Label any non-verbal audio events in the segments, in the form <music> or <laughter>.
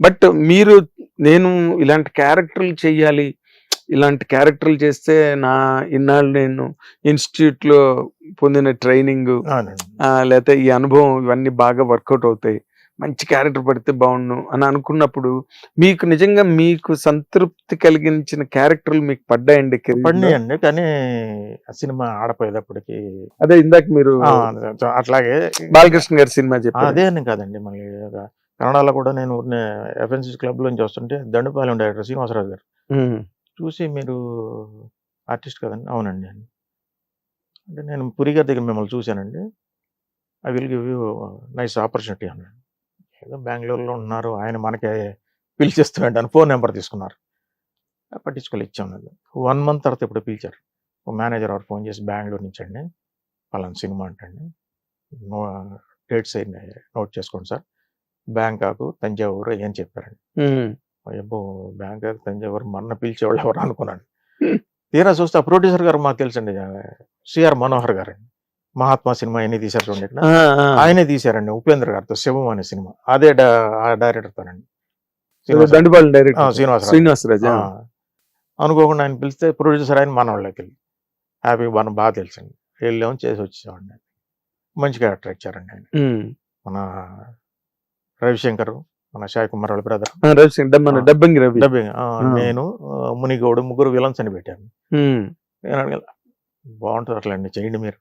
But మీరు నేను ఇలాంటి క్యారెక్టర్లు చెయ్యాలి. ఇలాంటి క్యారెక్టర్లు చేస్తే నా ఇన్నాళ్ళు నేను ఇన్స్టిట్యూట్లో పొందిన ట్రైనింగ్ లేకపోతే ఈ అనుభవం ఇవన్నీ బాగా వర్కౌట్ అవుతాయి. మంచి క్యారెక్టర్ పడితే బాగుండు అని అనుకున్నప్పుడు మీకు నిజంగా మీకు సంతృప్తి కలిగించిన క్యారెక్టర్లు మీకు పడ్డాయండి? పడినాయండి కానీ ఆ సినిమా ఆడపోయేటప్పటికి అదే ఇందాక మీరు అట్లాగే బాలకృష్ణ గారి సినిమా చెప్పారు. అదే కాదండి మళ్ళీ కన్నడలో కూడా నేను ఎఫ్ఎన్సీ క్లబ్ నుంచి వస్తుంటే దండుపాలెం డైరెక్టర్ శ్రీనివాసరావు గారు. చూసి మీరు ఆర్టిస్ట్ కదండి. అవునండి అని. అంటే నేను పురి గారి దగ్గర మిమ్మల్ని చూశానండి. I will give you nice opportunity అన్నాడు. ఏదో బెంగళూరులో ఉన్నారు. ఆయన మనకి పిలిచేస్తున్నాడు అని ఫోన్ నెంబర్ తీసుకున్నారు. ఆ, పట్టించుకోలే ఇచ్చాం అది వన్ మంత్ తర్వాత ఇప్పుడు పిలిచారు. ఓ మేనేజర్ ఎవరు ఫోన్ చేసి బెంగళూరు నుంచి అండి. పలానా సినిమా అంటండి. నో డేట్స్ అయింది నోట్ చేసుకోండి సార్. బ్యాంకాకు తంజావూరు ఏం చెప్పారండి. అయ్యబ్బో బ్యాంకాక్ తంజావూరు మొన్న పిలిచేవాళ్ళు ఎవరు అనుకున్నాను. తీరా చూస్తే ఆ ప్రొడ్యూసర్ గారు మాకు తెలుసండి సిఆర్ మనోహర్ గారు అండి మహాత్మా సినిమా ఎన్ని తీశారు చూడండి. ఆయనే తీశారండి ఉపేంద్ర గారితో శివం అనే సినిమా. అదే డా- ఆ డైరెక్టర్ తోనండి ఇది దండుపాలెం డైరెక్ట్ శ్రీనివాసరావు. శ్రీనివాసరాజు? ఆ. అనుకోకుండా ఆయన పిలిస్తే ప్రొడ్యూసర్ ఆయన మన వాళ్ళకి వెళ్ళి హ్యాపీ మన బాగా తెలుసండి. వెళ్ళాము చేసి వచ్చేవాడిని మంచి క్యారెక్టర్ ఇచ్చారండి ఆయన. మన రవిశంకర్ మన సాయి కుమార్ వాళ్ళ బ్రదర్ ఆ, రవి సింగ్ డబ్- మన ఆ. డబ్బింగ్ రవి. డబ్బింగ్. నేను మునిగౌడు ముగ్గురు విలన్స్ అని పెట్టాను. నేను అడగల బాగుంటుంది అట్లండి చేయండి మీరు.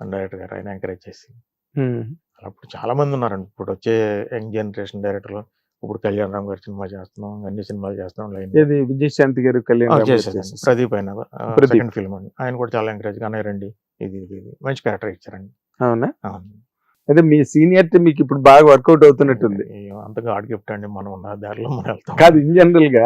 అని డైరెక్టర్ గారు ఆయన ఎంకరేజ్ చేసి. అప్పుడు చాలా మంది ఉన్నారండి. ఇప్పుడు వచ్చే యంగ్ జనరేషన్ డైరెక్టర్లు ఇప్పుడు కళ్యాణ్ రామ్ గారి సినిమా చేస్తున్నాం అన్ని సినిమాలు చేస్తున్నాం లైన్ విజయశాంతి గారు కళ్యాణ్. ప్రదీప్ అయిన. సెకండ్ ఫిల్మ్ అండి. ఆయన కూడా చాలా ఎంకరేజ్ గానే రండి ఇది ఇది ఇది. మంచి క్యారెక్టర్ ఇచ్చారండి. అవునా? అవును. అదే మీ సీనియారిటీ మీకు ఇప్పుడు బాగా వర్కౌట్ అవుతున్నట్టుంది అంతగా గాడ్ గిఫ్ట్ అండి మనం ఉన్న దారిలో మనం వెళ్తాం కాదు ఇన్ జనరల్గా.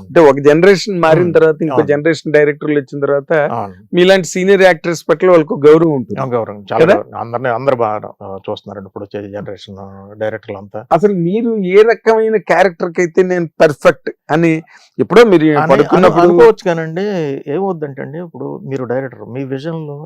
అంటే ఒక జనరేషన్ మారిన. తర్వాత ఇంకో. జనరేషన్ డైరెక్టర్లు వచ్చిన తర్వాత మీలాంటి సీనియర్ యాక్టర్స్ పట్ల వాళ్ళకు గౌరవం ఉంటుంది గౌరవం చాలా. అందరినీ అందరు బాగా చూస్తున్నారండి ఇప్పుడు వచ్చే జనరేషన్ డైరెక్టర్లు అంతా అసలు మీరు ఏ రకమైన క్యారెక్టర్కి అయితే నేను పర్ఫెక్ట్ అని ఎప్పుడో మీరు పడుకున్నప్పుడు అనుకోవచ్చు కానండి ఏమవుద్దంటే అండి ఇప్పుడు మీరు డైరెక్టర్ మీ విజన్లో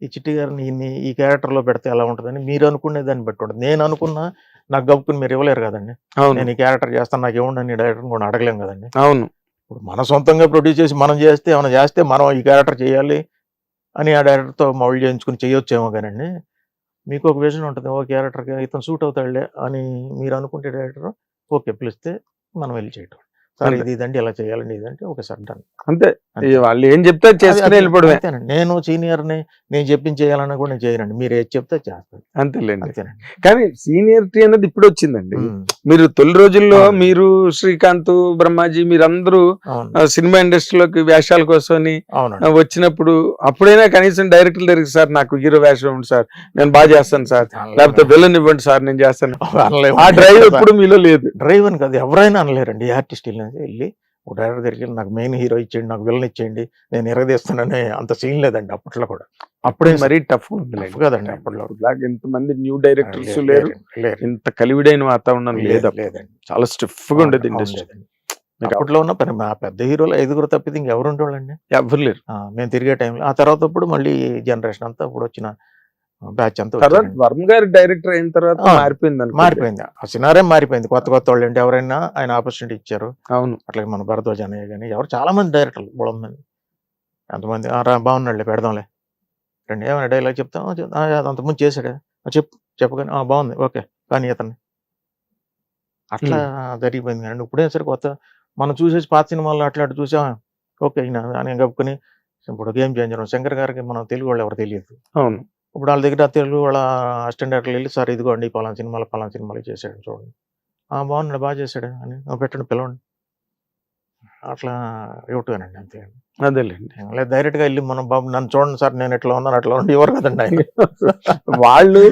ఈ చిట్టి గారిని ఈయన్ని ఈ క్యారెక్టర్లో పెడితే ఎలా ఉంటుందని మీరు అనుకునే దాన్ని బట్టి ఉంటుంది. నేను అనుకున్నా నాకు గబ్బుకుని మీరు ఇవ్వలేరు కదండి. అవును. నేను ఈ క్యారెక్టర్ చేస్తాను నాకు ఇవ్వండి డైరెక్టర్ కూడా అడగలేం కదండి. అవును. ఇప్పుడు మన సొంతంగా ప్రొడ్యూస్ చేసి మనం చేస్తే ఏమైనా చేస్తే మనం ఈ క్యారెక్టర్ చేయాలి అని ఆ డైరెక్టర్తో మౌల్డ్ చేయించుకుని చేయొచ్చేమో కానండి. మీకు ఒక విజన్ ఉంటుంది ఓ క్యారెక్టర్కి ఇతను సూట్ అవుతాడులే అని మీరు అనుకుంటే డైరెక్టర్ ఓకే పిలిస్తే మనం వెళ్ళి చేయటం. సార్. ఇది ఇదండి ఇలా చేయాలండి ఇదంటే ఒకసారి డన్. అంతే. వాళ్ళు ఏం చెప్తే చేసుకుని వెళ్ళిపోవడమే. నేను సీనియర్ని నేను చెప్పింది చేయాలన్నా కూడా నేను చేయనండి. మీరు ఏది చెప్తే చేస్తాను. అంతేలేండి. కానీ సీనియరిటీ అనేది ఇప్పుడు వచ్చిందండి. మీరు తొలి రోజుల్లో. మీరు శ్రీకాంత్ బ్రహ్మాజీ మీరందరూ సినిమా ఇండస్ట్రీలోకి వేషాల అవునండి. వచ్చినప్పుడు అప్పుడైనా కనీసం డైరెక్టర్ దగ్గరికి సార్ నాకు హీరో వేషం ఉంది సార్ నేను బాగా చేస్తాను సార్. లేకపోతే విలన్ ఇవ్వండి సార్ నేను చేస్తాను. <laughs> ఆ డ్రైవ్ <laughs> ఎప్పుడు మీలో లేదు. డ్రైవ్ అని కాదు ఎవరైనా అనలేరండి. ఆర్టిస్ట్ వెళ్ళి ఒక డైరెక్టర్ దగ్గరికి వెళ్ళి నాకు మెయిన్ హీరో ఇచ్చేయండి నాకు విలన్ ఇచ్చేయండి నేను ఎరగదీస్తానని అంత సీన్ లేదండి అప్పట్లో కూడా అప్పుడే మరీ టఫ్ Tough కదండి అప్పట్లో. ఇంతమంది న్యూ డైరెక్టర్స్ లేరు. ఇంత కలివిడైన వాతావరణం లేదు. లేదండి చాలా స్టిఫ్గా ఉండేది ఇండస్ట్రీ. అప్పట్లో ఉన్న పని మా పెద్ద హీరోలు ఐదుగురు తప్పితే ఇంకెవరు ఉండేవాళ్ళండి ఎవరు లేరు మేము తిరిగే టైంలో ఆ తర్వాత ఇప్పుడు మళ్ళీ జనరేషన్ అంతా ఇప్పుడు వచ్చిన బ్యాచ్ అంతా తర్వాత. వర్మ గారి డైరెక్టర్ అయిన తర్వాత మారిపోయింది. మారిపోయింది. ఆ సినారే మారిపోయింది. కొత్త కొత్త వాళ్ళు అంటే ఎవరైనా ఆయన ఆపర్చునిటీ ఇచ్చారు. అవును. అట్లాగే మన భరద్వాజ్ అన్నయ్య కానీ ఎవరు చాలా మంది డైరెక్టర్లు బుడం మంది. ఎంతమంది? "ఆ, రా బాగున్నాడులే పెడదాంలే. రండి ఏమైనా డైలాగ్ చెప్తాం? "ఆ, చెప్- ఆ, అది అంతకుముందు చేశాడే "ఆ, చెప్పు చెప్పగానే "ఆ, బాగుంది ఓకే కానీ అతన్ని అట్లా జరిగిపోయింది కానీ ఇప్పుడే సరే కొత్త మనం చూసేసి పాత సినిమాల్లో అట్లా అట్లా చూసా. ఓకే ఈయన అని కప్పుకొని ఇప్పుడు గేమ్ చేంజర్ శంకర్ గారికి మనం తెలుగు వాళ్ళు ఎవరు తెలియదు. అవును. ఇప్పుడు వాళ్ళ దగ్గర తెలుగు వాళ్ళ అసిస్టెంట్ డైరెక్టర్లు వెళ్ళి సార్ ఇదిగోండి పలానా సినిమాలు పలానా సినిమాలు చేశాడు చూడండి. ఆ బాగున్నాడు బాగా చేశాడు. అని "ఆ, పెట్టండి పిలవండి. అట్లా ఇవ్వటమేనండి అంతే అదేలేండి. లేదు డైరెక్ట్గా వెళ్ళి మనం బాబు నన్ను చూడండి సార్ నేను ఎట్లా ఉన్నాను అట్లా ఉండి ఎవరు కదండి ఆయన? వాళ్ళు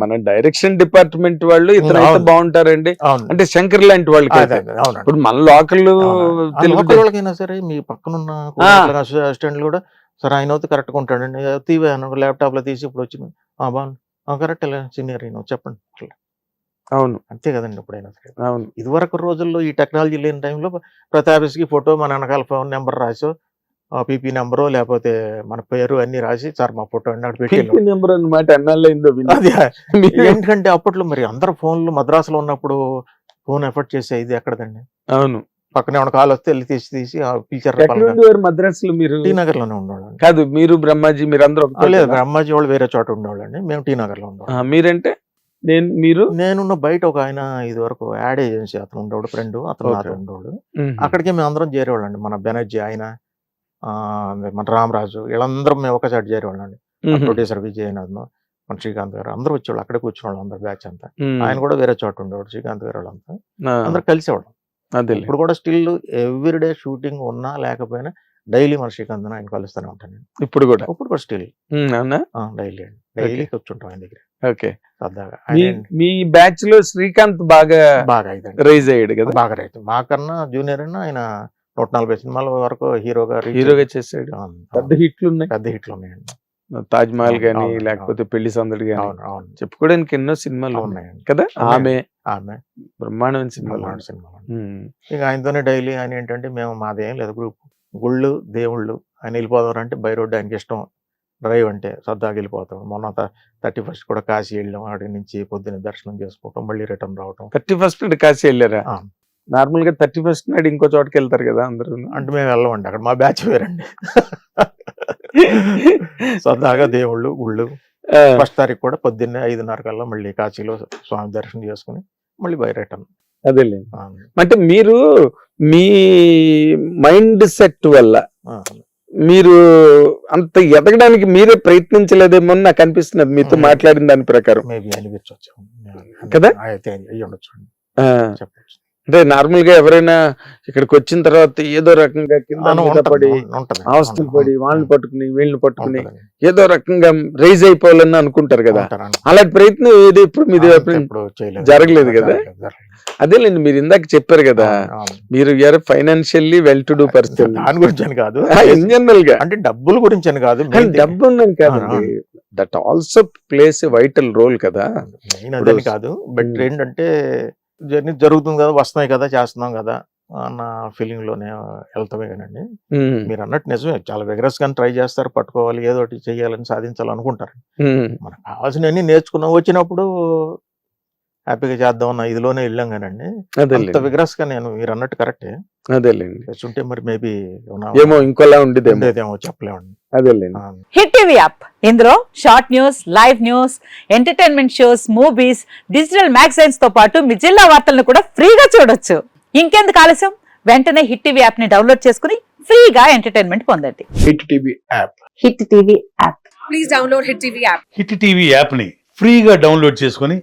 మన డైరెక్షన్ డిపార్ట్మెంట్ వాళ్ళు ఇతను అయితే. బాగుంటారండి. అంటే శంకర్ లాంటి వాళ్ళకి ఇప్పుడు మన లోకల్ వాళ్ళకైనా సరే మీ పక్కనున్న అసిస్టెంట్లు కూడా సరే ఆయన అయితే కరెక్ట్గా ఉంటాడండి తీవే ల్యాప్టాప్లో తీసి ఇప్పుడు వచ్చింది. ఆ బాగుంది. కరెక్ట్ సీనియర్ అయినా చెప్పండి. అట్లా. అవును. అంతే కదండి ఇప్పుడైనా సరే. అవును. ఇదివరకు రోజుల్లో ఈ టెక్నాలజీ లేని టైంలో ప్రతి ఆఫీస్కి ఫోటో మన వెనకాల ఫోన్ నెంబర్ రాసో పీపీ నెంబరు లేకపోతే మన పేరు అన్ని రాసి సార్ మా ఫోటో నెంబర్ <laughs> ఏంటంటే అప్పట్లో మరి అందరు ఫోన్లు మద్రాసులో ఉన్నప్పుడు ఫోన్ ఎఫర్ట్ చేసే ఇది ఎక్కడదండి? అవును. పక్కనే ఉన్న కాల్ వస్తే వెళ్ళి తీసి తీసి పిలిచారు మద్రాసులో మీరు? టీ నగర్లోనే ఉండేవాళ్ళం కాదు మీరు బ్రహ్మాజీ మీరు అందరూ లేదు? బ్రహ్మాజీ వాళ్ళు వేరే చోట ఉండేవాళ్ళండి. మేము టీ నగర్లో ఉండేవాళ్ళం మీరంటే? నేను మీరు? నేనున్న బయట ఒక ఆయన ఇది వరకు యాడ్ ఏజెన్సీ అతను ఉండేవాడు ఫ్రెండ్ అతను. నాతో ఉండేవాడు. అక్కడికి మేము అందరం చేరేవాళ్ళండి. మన బెనర్జీ ఆయన ఆ, మన రామరాజు వీళ్ళందరం మేము ఒక చోట చేరేవాళ్ళం అండి మ్మ్. ప్రొడ్యూసర్ విజయనాథ్ మన శ్రీకాంత్ గారు అందరూ వచ్చేవాళ్ళు. అక్కడే కూర్చునేవాళ్ళు అందరు బ్యాచ్ అంతా. ఆయన కూడా వేరే చోట ఉండేవాడు శ్రీకాంత్ గారు వాళ్ళంతా. అందరు కలిసేవాళ్ళం. ఇప్పుడు కూడా స్టిల్ ఎవ్రీడే షూటింగ్ ఉన్నా లేకపోయినా డైలీ మన శ్రీకాంత్ ఆయన కలుస్తూనే ఉంటాను నేను ఇప్పుడు కూడా? ఇప్పుడు కూడా స్టిల్. డైలీ అండి. డైలీ కూర్చుంటాం ఆయన దగ్గర. ఓకే. సరదాగా. మీ బ్యాచ్లో శ్రీకాంత్ బాగా బాగా రైజ్ అయ్యాడు కదా? బాగా రైతు మాకన్నా జూనియర్ అయినా ఆయన నూట నలభై సినిమాల వరకు హీరోగా హీరోగా అవును, పెద్ద. హిట్లు ఉన్నాయి. పెద్ద హిట్లు ఉన్నాయండి. తాజ్ మహల్ అవును, గానీ అవును, లేకపోతే పెళ్ళి సందడి అవును చెప్పుకోవడానికి ఎన్నో సినిమాలు ఉన్నాయి ఉన్నాయండి. కదా. ఆమె ఆమె. బ్రహ్మాండమైన సినిమాలు మలనాడు సినిమా మ్మ్. ఇక ఆయనతోనే డైలీ ఆయన ఏంటంటే మేము మాదేం లేదు గ్రూప్. గుళ్ళు దేవుళ్ళు ఆయన వెళ్ళిపోదాం అంటే బై రోడ్డు ఆయనకి ఇష్టం. డ్రైవ్ అంటే సరదాగా వెళ్ళిపోతాం మొన్న థర్టీ ఫస్ట్ కూడా కాశీ వెళ్ళాం. ఆడి నుంచి పొద్దున్న దర్శనం చేసుకోవటం మళ్ళీ రిటర్న్ రావటం. థర్టీ ఫస్ట్ కాశీ వెళ్ళారా. నార్మల్గా థర్టీ ఫస్ట్ నాడు ఇంకో చోటకి వెళ్తారు కదా అందరూ అంటే మేము వెళ్ళమండి. అక్కడ మా బ్యాచ్ వేరండి. సరదాగా దేవుళ్ళు గుళ్ళు. ఫస్ట్ తారీఖు కూడా పొద్దున్నే ఐదున్నర కల్లా మళ్ళీ కాశీలో స్వామి దర్శనం చేసుకుని మళ్ళీ బై రిటర్న్ అదేలే అంటే మీరు మీ మైండ్ సెట్ వల్ల మీరు అంత ఎదగడానికి మీరే ప్రయత్నించలేదేమో నాకు అనిపిస్తున్నది మీతో. మాట్లాడిన దాని ప్రకారం. కదా? అయితే అయ్యి ఉండొచ్చు అంటే నార్మల్గా ఎవరైనా ఇక్కడికి వచ్చిన తర్వాత ఏదో రకంగా కింద పడి అవస్థలు పడి వాళ్ళని పట్టుకుని వీళ్ళని పట్టుకుని ఏదో రకంగా రైజ్ అయిపోవాలని అనుకుంటారు కదా. అలాంటి ప్రయత్నం ఏది ఇప్పుడు మీది. జరగలేదు కదా? జరగలేదు. అదేలేండి మీరు ఇందాక చెప్పారు కదా. మీరు you're financially well to do person దాని గురించి అని కాదు ఇన్ జనరల్గా అంటే డబ్బుల గురించి అని కాదు డబ్బు ఉన్నాం కాదండి that also place vital role కదా కాదు బట్. ఏంటంటే జర్నీ జరుగుతుంది కదా వస్తున్నాయి కదా చేస్తున్నాం కదా అన్న ఫీలింగ్లోనే వెళ్తామే కానండి మీరు అన్నట్టు నిజమే చాలా విగరస్ గాని ట్రై చేస్తారు పట్టుకోవాలి ఏదో ఒకటి చేయాలని సాధించాలనుకుంటారు. మనకు కావాల్సినవన్నీ నేర్చుకున్నాం వచ్చినప్పుడు హ్యాపీగా చేద్దాం అన్న ఇదిలోనే వెళ్ళాం కానండి. అంత విగ్రస్గా నేను మీరు అన్నట్టు కరెక్టే అదేలేండి. చేస్తుంటే మరి మేబీ ఏమో ఇంకోలా ఉండేదేమో. ఉండేదేమో చెప్పలేమండి. అదేలేండి. ఆ, హిట్ టీవీ యాప్. ఇందులో short news live news entertainment shows movies digital మ్యాగజైన్స్తో పాటు మీ జిల్లా వార్తలను కూడా ఫ్రీగా చూడొచ్చు. ఇంకెందుకు ఆలస్యం? వెంటనే హిట్ టీవీ యాప్ని డౌన్లోడ్ చేసుకుని ఫ్రీగా ఎంటర్టైన్మెంట్ పొందండి. Hit TV app. Hit TV app. Please download Hit TV app. Hit TV యాప్ని ఫ్రీగా డౌన్లోడ్ చేసుకొని